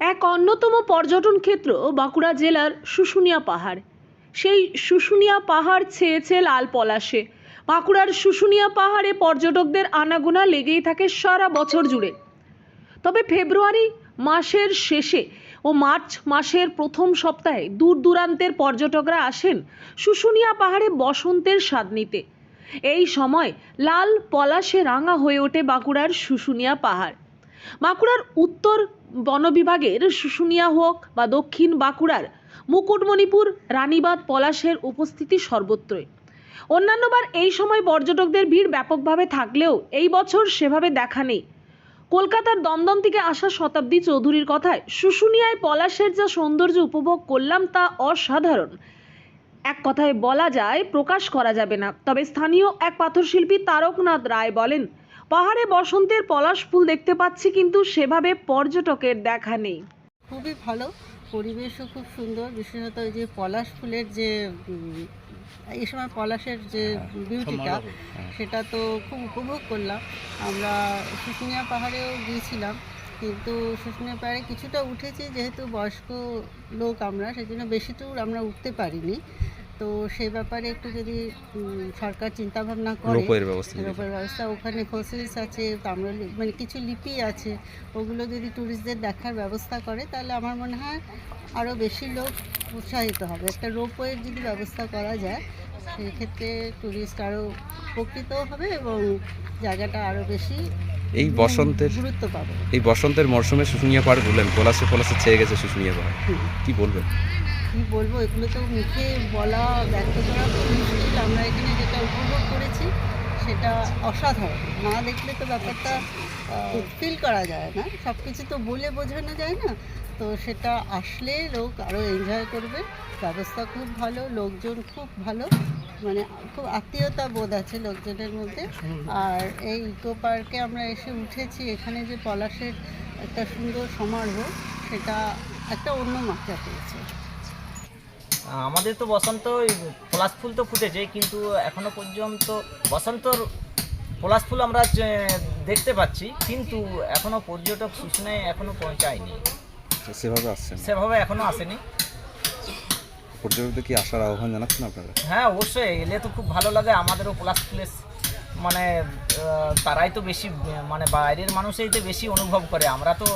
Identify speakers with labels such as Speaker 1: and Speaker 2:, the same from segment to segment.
Speaker 1: এক অন্যতম পর্যটন ক্ষেত্র বাঁকুড়া জেলার শুশুনিয়া পাহাড়। সেই শুশুনিয়া পাহাড় ছেয়েছে লাল পলাশে। বাঁকুড়ার শুশুনিয়া পাহাড়ে পর্যটকদের আনাগোনা লেগেই থাকে সারা বছর জুড়ে। তবে ফেব্রুয়ারি মাসের শেষে ও মার্চ মাসের প্রথম সপ্তাহে দূর দূরান্তের পর্যটকরা আসেন শুশুনিয়া পাহাড়ে বসন্তের স্বাদ নিতে। এই সময় লাল পলাশে রাঙা হয়ে ওঠে বাঁকুড়ার শুশুনিয়া পাহাড়। বাঁকুড়ার উত্তর বন বিভাগের শুশুনিয়া হোক বা দক্ষিণ বাঁকুড়ার মুকুটমণিপুর, রানীবাঁধ, পলাশের উপস্থিতি সর্বত্রই। অন্যান্যবার এই সময় পর্যটকদের ভিড় ব্যাপকভাবে থাকলেও এই বছর সেভাবে দেখা নেই। কলকাতার দমদম থেকে আসা শতাব্দী চৌধুরীর কথায় শুশুনিয়ায় পলাশের যা সৌন্দর্য উপভোগ করলাম তা অসাধারণ। এক কথায় বলা যায়, প্রকাশ করা যাবে না। তবে স্থানীয় এক পাথরশিল্পী তারকনাথ রায় বলেন পাহাড়ে বসন্তের পলাশ ফুল দেখতে পাচ্ছি কিন্তু সেভাবে পর্যটকের দেখা নেই।
Speaker 2: খুবই ভালো পরিবেশও খুব সুন্দর বিশেষত ওই যে পলাশ ফুলের যে এই সময় পলাশের যে বিউটিটা সেটা তো খুব উপভোগ করলাম। আমরা শুশুনিয়া পাহাড়েও গিয়েছিলাম কিন্তু শুশুনিয়া পাহাড়ে কিছুটা উঠেছি যেহেতু বয়স্ক লোক আমরা সেই জন্য বেশি দূর আমরা উঠতে পারিনি। তো সেই ব্যাপারে একটু যদি সরকার চিন্তা ভাবনা করে
Speaker 3: রোপওয়ের ব্যবস্থা
Speaker 2: রোপের ব্যবস্থা ওখানে ফসিলস আছে তাম্রলি মানে কিছু লিপি আছে ওগুলো যদি ট্যুরিস্টদের দেখার ব্যবস্থা করে তাহলে আমার মনে হয় আরও বেশি লোক উৎসাহিত হবে। একটা রোপওয়ের যদি ব্যবস্থা করা যায় সেই ক্ষেত্রে ট্যুরিস্ট আরও উপকৃত হবে এবং জায়গাটা আরও বেশি
Speaker 3: এই বসন্তের
Speaker 2: গুরুত্ব পাবে।
Speaker 3: এই বসন্তের মরশুমে শুশুনিয়া পাহাড় বললেন পলাশে পলাশে ছেয়ে গেছে শুশুনিয়া পাহাড়। কি বলবেন?
Speaker 2: কী বলব, এগুলো তো মুখে বলা ব্যক্ত করা মুশকিল। আমরা এখানে যেটা উপভোগ করেছি, সেটা অসাধারণ। না দেখলে তো ব্যাপারটা ফিল করা যায় না। সব কিছু তো বলে বোঝানো যায় না। তো সেটা আসলে লোক আরও এনজয় করবে। ব্যবস্থা খুব ভালো, লোকজন খুব ভালো। মানে খুব আত্মীয়তা বোধ আছে লোকজনের মধ্যে। আর এই ইকো পার্কে আমরা এসে উঠেছি। এখানে যে পলাশের একটা সুন্দর সমারোহ, সেটা একটা অন্য মাত্রা পেয়েছে।
Speaker 4: আমাদের তো বসন্ত ওই পলাশ ফুল তো ফুটেছে কিন্তু এখনও পর্যন্ত বসন্তর পলাশ ফুল আমরা দেখতে পাচ্ছি কিন্তু এখনও পর্যটক শুশনায় এখনও পৌঁছায়নি।
Speaker 3: তো সেভাবে আসছেন
Speaker 4: সেভাবে এখনও আসেনি।
Speaker 3: পর্যটকদের কি আসার আহ্বান জানাচ্ছেন আপনারা?
Speaker 4: হ্যাঁ অবশ্যই এলে তো খুব ভালো লাগে আমাদেরও পলাশ ফুলের মানে তারাই তো বেশি মানে বাইরের মানুষই তো বেশি অনুভব করে। আমরা তো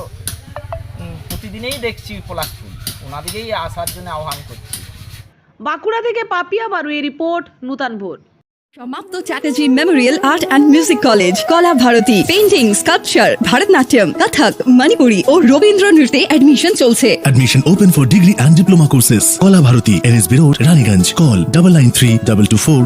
Speaker 4: প্রতিদিনেই দেখছি পলাশ ফুল ওনাদিকেই আসার জন্য আহ্বান করছি।
Speaker 1: বাঁকুড়া থেকে পাপিয়া বারু এই রিপোর্ট নূতনভোর
Speaker 5: সমাপ্ত Chatterjee memorial art and music college Kala Bharati. Painting sculpture Bharatanatyam Kathak Manipuri ও রবীন্দ্র নৃত্যে অ্যাডমিশন চলছে।
Speaker 6: Admission open for degree and diploma courses Kala Bharati N S B road Raniganj call double nine three double two four